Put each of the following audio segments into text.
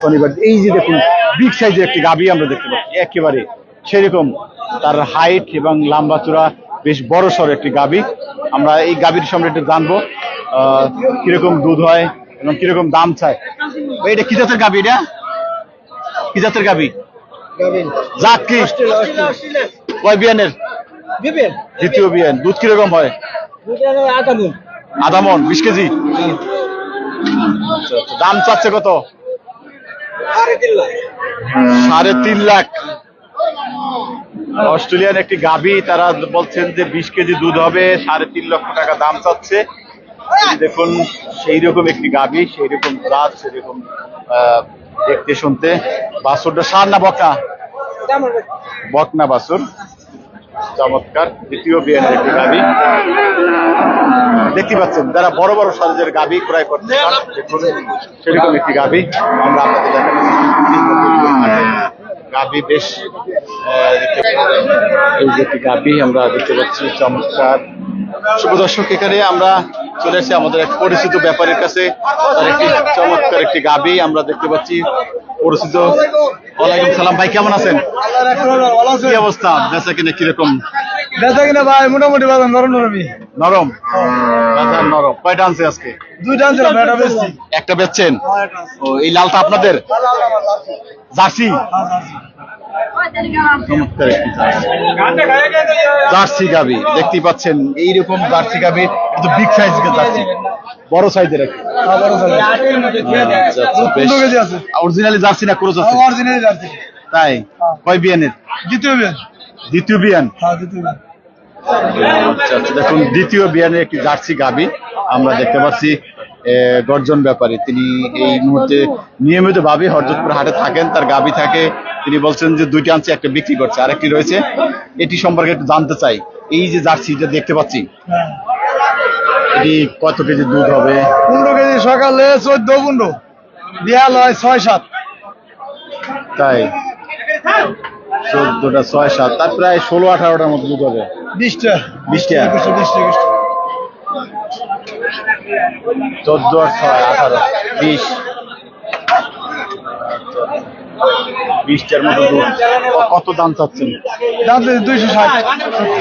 শনিবার এই যে দেখুন বিগ সাইজের একটি গাবি আমরা দেখতে পাচ্ছি। একেবারে সেরকম তার হাইট এবং লম্বা চূড়া বেশ বড় সড় একটি গাবি আমরা এই গাবির সম্পর্কে একটু জানব কীরকম দুধ হয় এবং কীরকম দাম চায়। এটা কি জাতের গাবি এটা? কি জাতের গাবি জাত কি? কয় বিয়ানের? দ্বিতীয় বিয়ান। দুধ কীরকম হয়? আধা মন। বিশ কেজি? আচ্ছা, আচ্ছা। দাম চাচ্ছে কত? সাড়ে তিন লাখ। অস্ট্রেলিয়ান একটি গাবি তারা বলছেন যে বিশ কেজি দুধ হবে সাড়ে তিন লক্ষ টাকা দাম চাচ্ছে। দেখুন সেই রকম একটি গাবি সেই রকম গাছ সেরকম আহ, দেখতে শুনতে। বাসুরটা সার না বকা বকনা বাছুর চমৎকার, দ্বিতীয় বিয়ানের একটি গাবি। দেখতে পাচ্ছেন, যারা বড় বড় সাইজের গাবি ক্রয় করতে সেরকম একটি গাবি। আমরা আপনাদের গাবি বেশ এই যে একটি গাবি আমরা দেখতে পাচ্ছি, চমৎকার। শুভ দর্শক, এখানে আমরা চলে এসেছি আমাদের এক পরিচিত ব্যাপারের কাছে চমৎকার একটি গাবি আমরা দেখতে পাচ্ছি। পরিচিত ওয়ালাইকুম সালাম। ভাই কেমন আছেন? কি অবস্থা? বেচা কিনা কীরকম? বেচা কিনা ভাই মোটামুটি বাজার নরম নরমই। নরম? বাজার নরম। কয়টা আনছে আজকে? দুইটা একটা বেশি একটা বেচছেন? ও এই লালটা আপনাদের? জার্সি। চমৎকার একটি জার্সি। গাবি দেখতে পাচ্ছেন এইরকম জার্সি গাবি কিন্তু বিগ সাইজ জার্সি। বড় সাইজের একটি। আচ্ছা, আচ্ছা, আছে। অরিজিনালি জার্সি না করে আছে অরিজিনাল জার্সি। তাই? কয় বিয়ানের? দ্বিতীয় বিয়ান। দ্বিতীয় বিয়ান। হ্যাঁ দ্বিতীয় বিয়ান। আচ্ছা আচ্ছা দেখুন দ্বিতীয় বিয়ানের একটি জার্সি গাবি আমরা দেখতে পাচ্ছি গর্জন ব্যাপারে। তিনি এই মুহূর্তে নিয়মিত ভাবে হরজতপুর হাটে থাকেন তার গাবি থাকে। তিনি বলছেন যে দুইটি আনছে একটা বিক্রি করছে আরেকটি রয়েছে। এটি সম্পর্কে একটু জানতে চাই। এই যে জার্সি যে দেখতে পাচ্ছি এটি কত কেজি দুধ হবে? পনেরো কেজি সকালে চোদ্দ পনেরো। বিয়াল হয় ছয় সাত। তাই? চোদ্দটা ছয় সাত তার প্রায় ষোলো আঠারোটার মতো দুধ হবে। বিশটা। বিশটা? চোদ্দ আর ছয় আঠারো। বিশ। বিশটার মতো দুধ। কত দাম চাচ্ছেন? দাম দুইশো ষাট।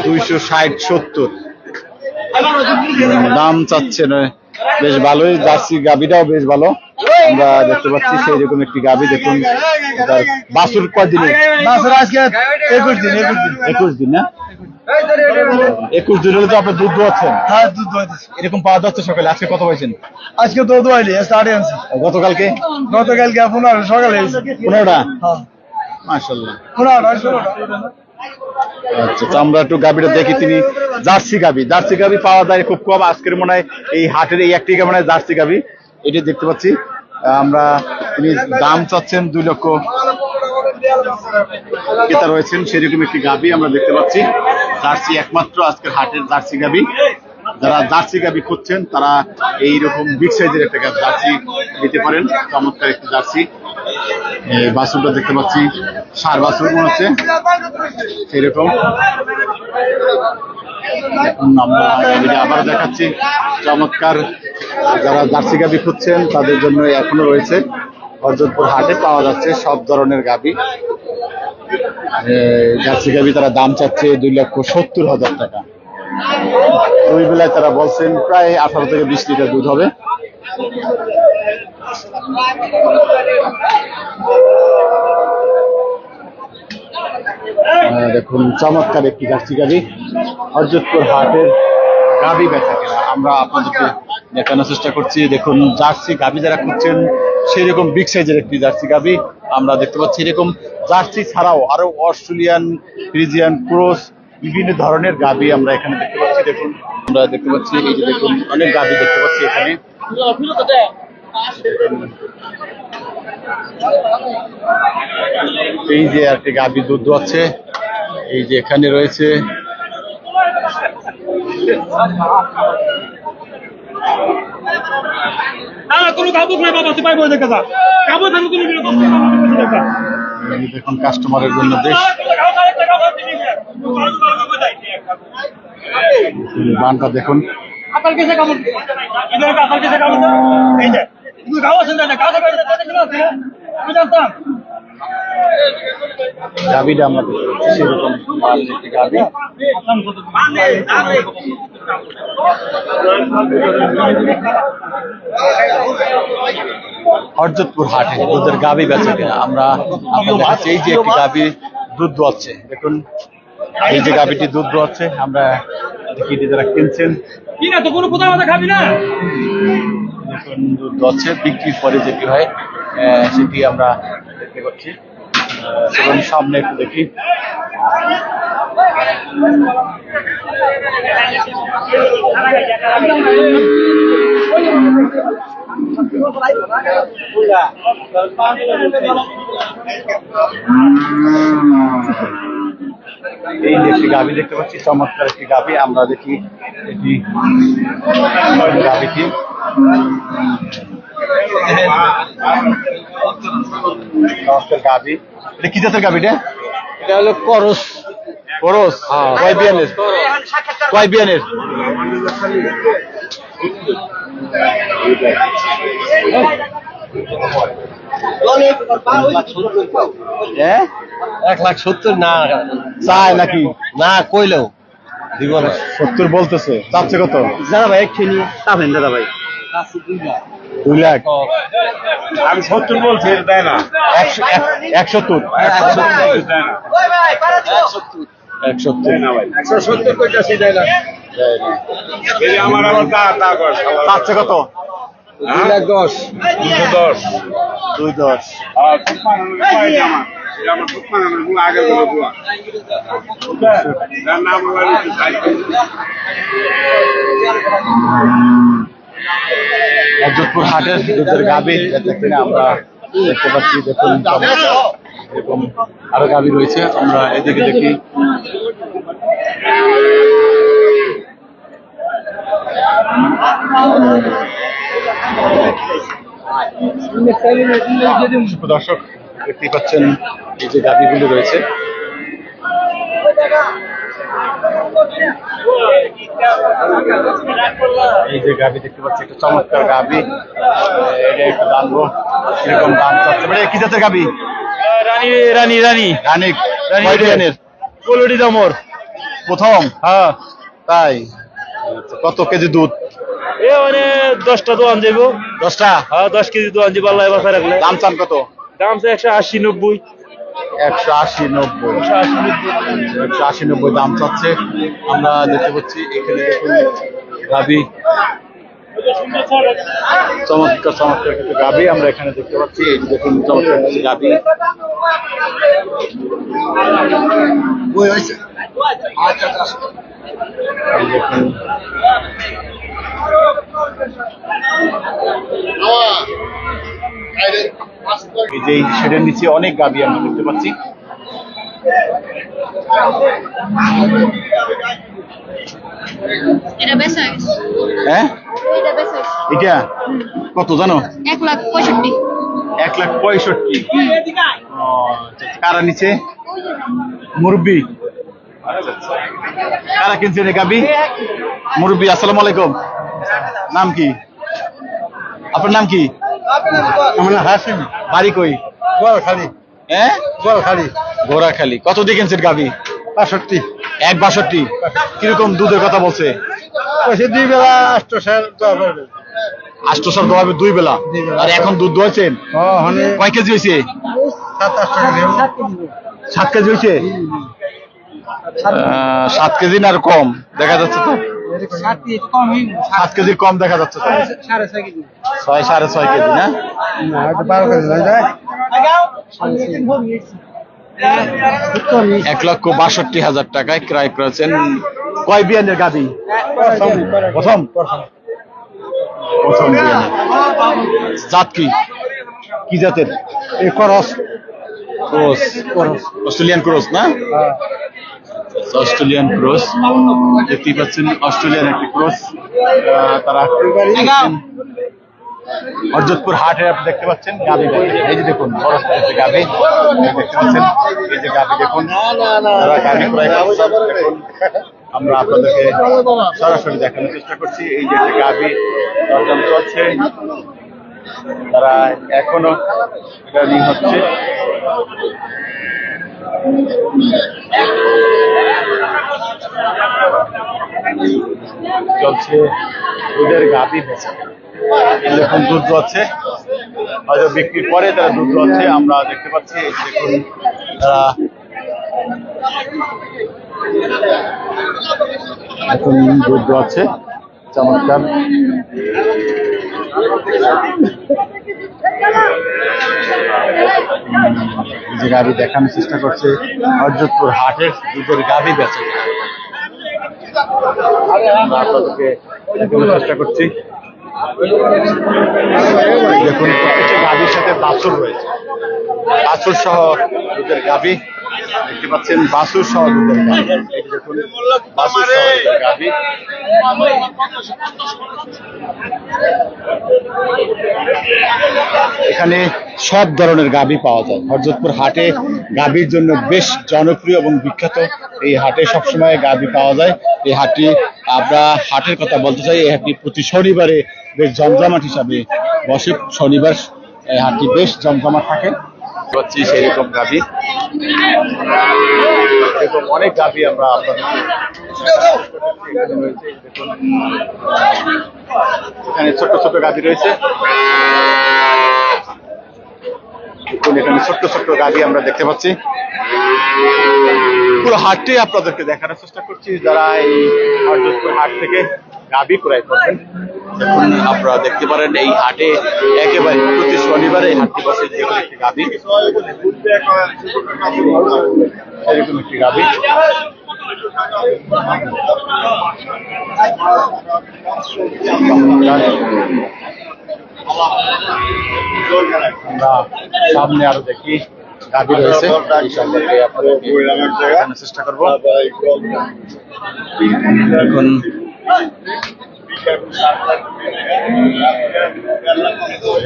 দুইশো ষাট সত্তর। দাম চাচ্ছেন বেশ ভালোই। জার্সি গাবিটাও বেশ ভালো। আমরা দেখতে পাচ্ছি সেই রকম একটি গাবি দেখুন। তার বাসুর আজকে একুশ দিন একুশ দিন। একুশ দিন না? একুশ দিন হলে তো আপনার দুধ দোয়াচ্ছেন। হ্যাঁ দুধ দোয়াইতেছে। এরকম পাওয়া যাচ্ছে সকালে। আজকে কত হয়েছেন আজকে তো দোয়াইলি আটে আনছি। গতকালকে? গতকালকে পনেরো সকালে পনেরোটা? হ্যাঁ। মাসাল্লাহ পনেরোটা ষোলোটা আচ্ছা তো আমরা একটু গাবিটা দেখি। তিনি জার্সি গাবি। জার্সি গাবি পাওয়া যায় খুব কম। আজকের মনে হয় এই হাটের এই একটি মনে হয় জার্সি গাবি। এটি দেখতে পাচ্ছি। আমরা তিনি দাম চাচ্ছেন দুই লক্ষ। ক্রেতা রয়েছেন, সেরকম একটি গাবি আমরা দেখতে পাচ্ছি। জার্সি একমাত্র আজকের হাটের জার্সি গাবি যারা জার্সি গাবি খুঁজছেন, তারা এইরকম বিগ সাইজের একটা গা- জার্সি নিতে পারেন। চমৎকার একটি জার্সি। এই বাছুরটা দেখতে পাচ্ছি, সার বাছুর মনে হচ্ছে। সেরকম। আমরা আবার দেখাচ্ছি, চমৎকার যারা জার্সি গাবি খুঁজছেন, তাদের জন্য এখনও রয়েছে। অর্জনপুর হাটে পাওয়া যাচ্ছে সব ধরনের গাবি। জার্সি গাবি তারা দাম চাচ্ছে দুই লক্ষ সত্তর হাজার টাকা। দুই বেলায় তারা বলছেন প্রায় আঠারো থেকে বিশ লিটার দুধ হবে। দেখুন, চমৎকার একটি জার্সি গাবি। হরজতপুর হাটের গাবি বেচা আমরা আপনাদেরকে দেখানোর চেষ্টা করছি। দেখুন, জার্সি গাবি যারা খুঁজছেন, সেরকম বিগ সাইজের একটি জার্সি গাবি আমরা দেখতে পাচ্ছি। এরকম জার্সি ছাড়াও আরও অস্ট্রেলিয়ান, ফ্রিজিয়ান, ক্রোস, বিভিন্ন ধরনের গাবি আমরা এখানে দেখতে পাচ্ছি। দেখুন, আমরা দেখতে পাচ্ছি, এই যে দেখুন, অনেক গাবি দেখতে পাচ্ছি এখানে। এই যে একটি গাবি দুধ দোয়াচ্ছে এই যে এখানে রয়েছে। না না কোনো কাবুক নাই বাবা সিপাই বই দেখে যা কাবু থাকলে তুমি দেখুন কাস্টমারের জন্য বেশ বানটা দেখুন। আপনার কেসে কামড় আপনার কেসে কামড় এই যে তুমি গাও আছেন না গাও থেকে আমি জানতাম। দেখতে পাচ্ছি সেরকম হরজতপুর হাটে দুধের গাবি বেচা কেনা। আমরা আপনাদের এই যে একটি গাবি দুধ দোয়াচ্ছে দেখুন এই যে গাবিটি দুধ দোয়াচ্ছে আমরা দেখি যারা কিনছেন। কি না তো কোনো কোথাও খাবি না। দেখুন দুধ দোয়াচ্ছে বিক্রির পরে যেটি হয় সেটি আমরা দেখতে পাচ্ছি। এবং সামনে একটু দেখি। এই যে একটি গাভি দেখতে পাচ্ছি, চমৎকার একটি গাভি। আমরা দেখি এটি গাভিটি গাভি এটা কি জাতের গাভিটা এটা? হলো করস। করস? কয় বিয়ানের কয় বিয়ানের হ্যাঁ এক লাখ সত্তর? না। চায় নাকি? না কইলেও। দিব না। সত্তর বলতেছে। চাচ্ছে কত? দাদা ভাই একটু পাবেন দাদা ভাই। দুই লাখ। আমি সত্তর বলছি দেয় না। একশো এক- একসত্তর একসত্তর একশো সত্তর কইটা সেটাই না। আমার আবার তা তা কর কত? দুই লাখ দশ। দুশো দশ। দুই দশ। আমার? নাম অযোধপুর হাটের দুধের গাবি যেখানে আমরা দেখতে পাচ্ছি দেখুন এরকম আরও গাবি রয়েছে, আমরা এদিকে দেখি। দর্শক, দেখতেই পাচ্ছেন এই যে গাবিগুলি রয়েছে। এই যে গাবি দেখতে পাচ্ছি একটা চমৎকার গাবি। এটা একটু জানব কীরকম দাম চাচ্ছে। মানে কি জাতের গাবি? রানী রানী রানী। রানী দামর প্রথম? হ্যাঁ। তাই? আচ্ছা, কত কেজি দুধ? এ মানে দশটা দোয়ান যাব দশটা? হ্যাঁ দশ কেজি দোয়ান যাব আল্লাহ বাসা রাখলে দাম চান কত? দাম তো একশো আশি নব্বই। একশো আশি নব্বই। একশো আশি নব্বই দাম চাচ্ছে। আমরা দেখতে পাচ্ছি এখানে গাবি। চমৎকার চমৎকার কিছু গাবি আমরা এখানে দেখতে পাচ্ছি। এই দেখুন চমৎকার কিছু গাবি। এই দেখুন। এই যে নিচে অনেক গাবি আমরা দেখতে পাচ্ছি। এটা বেশ হয়ে গেছে হ্যাঁ? এটা বেশ হয়েছে। এটা? কত জানো? এক লাখ পঁয়ষট্টি। এক লাখ পঁয়ষট্টি। ও, আচ্ছা, আচ্ছা। কারা নিচে? মুরব্বি। কারা কিনছেন এই গাবি? মুরব্বি আসসালামু আলাইকুম। নাম কি? আপনার নাম কি? আমার হাসিম বাড়ি কই? গোয়াল হ্যাঁ? গোয়াল খালি কত দিয়ে কিনছেন গাবি বাষট্টি। এক বাষট্টি? কীরকম দুধের কথা বলছে? দুই বেলা আষ্ট সার দুই বেলা? আর এখন দুধ দোয়াচ্ছেন ও কয় কেজি হয়েছে সাত কেজি। হয়েছে আহ, সাত কেজি না আর কম? দেখা যাচ্ছে তো। সাত কেজির কম দেখা যাচ্ছে ছয় সাড়ে ছয় কেজি। না? বারো কেজি এক লক্ষ বাষট্টি হাজার টাকায় ক্রয় করেছেন কয় বিয়ানের গাবি প্রথম। প্রথম? জাত কি? কি জাতের? এই খরচ ক্রস। অস্ট্রেলিয়ান ক্রস না? অস্ট্রেলিয়ান ক্রস, দেখতেই পাচ্ছেন, অস্ট্রেলিয়ান একটি ক্রস তারা অর্জতপুর হাটে আপনি দেখতে পাচ্ছেন গাবি এই যে দেখুন, বড় সাইজের গাবি দেখতে পাচ্ছেন, এই যে গাবি দেখুন আমরা আপনাদেরকে সরাসরি দেখানোর চেষ্টা করছি, এই যে একটা গাবি দরদাম চলছে। তারা এখনও এটা হচ্ছে। চলছে দুধের গাভি এই দেখুন দুধ আছে হয়তো বিক্রির পরে তারা দুধ আছে আমরা দেখতে পাচ্ছি, দেখুন এখন দুধ আছে চমৎকার। যে গাভী দেখানোর চেষ্টা করছে হরজতপুর হাটের দুধের গাভী বেচে। চেষ্টা করছি। দেখুন গাভীর সাথে বাছুর রয়েছে। বাছুর সহ দুধের গাভী। দেখতে পাচ্ছেন দুধের এখানে সব ধরনের গাভী পাওয়া যায়। হরজতপুর হাটে গাভীর জন্য বেশ জনপ্রিয় এবং বিখ্যাত এই হাটে সবসময় গাভী পাওয়া যায়। এই হাটটি আমরা হাটের কথা বলতে চাই। এই হাটটি প্রতি শনিবারে বেশ জমজমাট হিসাবে বসে। শনিবার এই হাটটি বেশ জমজমাট থাকে। পাচ্ছি সেই রকম গাভী। এরকম অনেক গাভী আমরা আপনাদেরকে এখানে রয়েছে, দেখুন। এখানে ছোট ছোট গাভী রয়েছে। এখানে ছোট্ট ছোট্ট গাভী আমরা দেখতে পাচ্ছি। পুরো হাটটি আপনাদেরকে দেখানোর চেষ্টা করছি যারা এই হাট থেকে গাভী ক্রয় করবেন। দেখুন আপনারা দেখতে পারেন এই হাটে একেবারে প্রতি শনিবারে এই হাটটি বসে একটি গাভী। এরকম একটি গাভী। সামনে আরও দেখি গাভী রয়েছে। চেষ্টা করব। এখন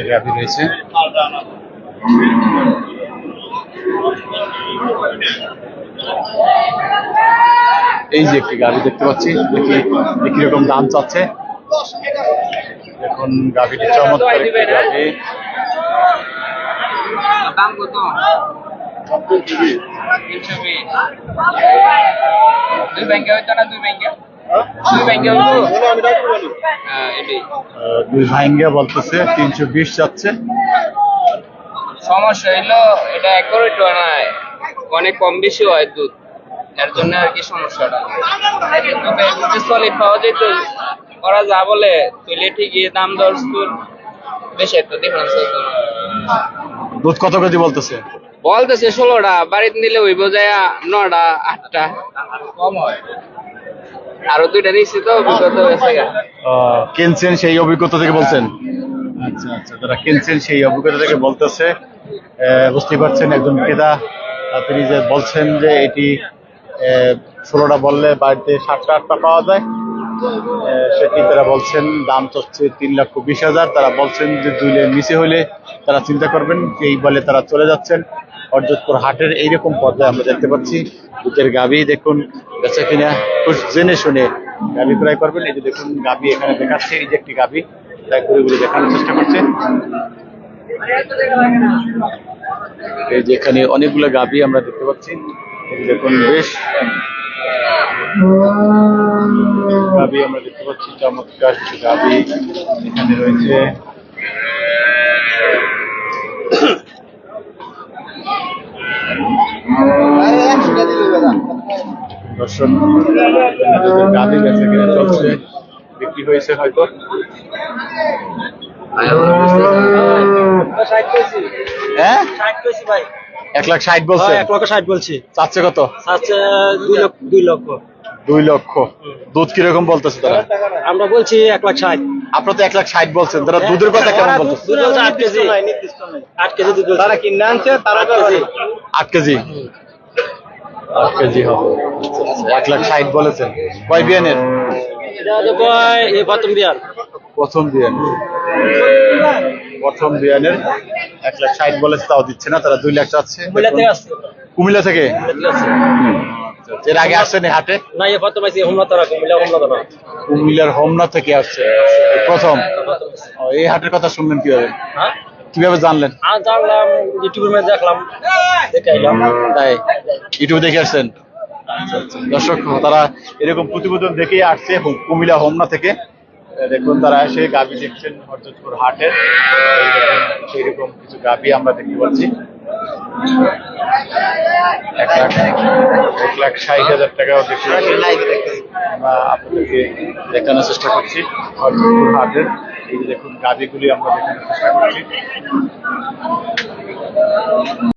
গাভী রয়েছে এই যে একটি গাভী দেখতে পাচ্ছি দেখি দেখি কীরকম দাম চাচ্ছে। এখন গাভীটি চমৎকার একটি গাভী দাম কত? দুই ব্যাংকে হইতো না দুই ব্যাংকে? হ্যাঁ। ভাইঙ্গা বলতেছে তিনশো বিশ যাচ্ছে। সমস্যা হইল এটা না অনেক কম বেশি হয় দুধ। এর জন্য আর কি সমস্যাটা? তবে সলিড পাওয়া যেত ওরা যা বলে তুলে ঠিকই দাম দর তোর বেশি একটা ডিফারেন্স দুধ কত কেজি বলতেছে? বলতেছে ষোলোটা বাড়িতে নিলে হইব যায় নটা আটটা। কম হয়। আরও দুইটা নিচ্ছি তো অভিজ্ঞতা হয়েছে কিনছেন সেই অভিজ্ঞতা থেকে বলছেন? আচ্ছা আচ্ছা যারা কিনছেন সেই অভিজ্ঞতা থেকে বলতেছে। আহ, বুঝতেই পারছেন একজন ক্রেতা তিনি যে বলছেন যে এটি ষোলোটা বললে বাড়িতে সাতটা আটটা পাওয়া যায়। সেটি তারা বলছেন দাম চচ্ছে তিন লক্ষ বিশ হাজার। তারা বলছেন যে দুই লেন নিচে হলে তারা চিন্তা করবেন এই বলে তারা চলে যাচ্ছেন। অর্জতপুর হাটের এইরকম পর্যায়ে আমরা দেখতে পাচ্ছি। দুধের গাভী দেখুন, বেচা কিনা জেনে শুনে গাভী ক্রয় করবেন। এই যে দেখুন গাভী এখানে দেখাচ্ছে, এই যে একটি গাবি। তাই ঘুরে ঘুরে দেখানোর চেষ্টা করছে। এই যে এখানে অনেকগুলো গাভী আমরা দেখতে পাচ্ছি। দেখুন, বেশ গাভী আমরা দেখতে পাচ্ছি, চমৎকার গাভী এখানে রয়েছে। দর্শক গাভী বেচা কিনা চলছে বিক্রি হয়েছে হয়তো। হ্যাঁ? এক লাখ ষাট বলছে। এক লক্ষ ষাট বলছি। চাচ্ছে কত? আচ্ছা দুই লক্ষ দুই লক্ষ। দুই লক্ষ। দুধ কীরকম বলতেছে তারা? আমরা বলছি এক লাখ ষাট। আপনার তো এক লাখ ষাট বলছেন তারা দুধের কথা কেমন বলতেছে? আট কেজি। আট কেজি দুধ তারা কিনে আনছে তারা কেজি। আট কেজি। আট কেজি হবে। এক লাখ ষাট বলেছেন। কয় বিয়ানের? প্রথম বিয়ার প্রথম বিয়ান। প্রথম বিয়ানের এক লাখ ষাট বলেছে তাও দিচ্ছে না তারা দুই লাখ চাচ্ছে। কুমিল্লা থেকে আছে এর আগে আসছেন এই হাটে? না এ প্রথম আইসি হোমনা তারা কুমিল্লা হোমনা তারা। কুমিল্লার হোমনা থেকে আসছে। প্রথম? এই হাটের কথা শুনলেন কীভাবে? হ্যাঁ? কীভাবে জানলেন? জানলাম ইউটিউবের মধ্যে দেখলাম দেখে আইলাম তাই ইউটিউবে দেখে আসছেন। দর্শক তারা এরকম প্রতিবেদন দেখেই আসছে কুমিল্লা হোমনা থেকে। দেখুন তারা এসে গাবি দেখছেন হরজতপুর হাটের। সেইরকম কিছু গাবি আমরা দেখতে পাচ্ছি। এক লাখ এক লাখ ষাট হাজার টাকা আমরা আপনাদেরকে দেখানোর চেষ্টা করছি। হাটের এই যে দেখুন গাড়িগুলি আমরা দেখানোর চেষ্টা করছি।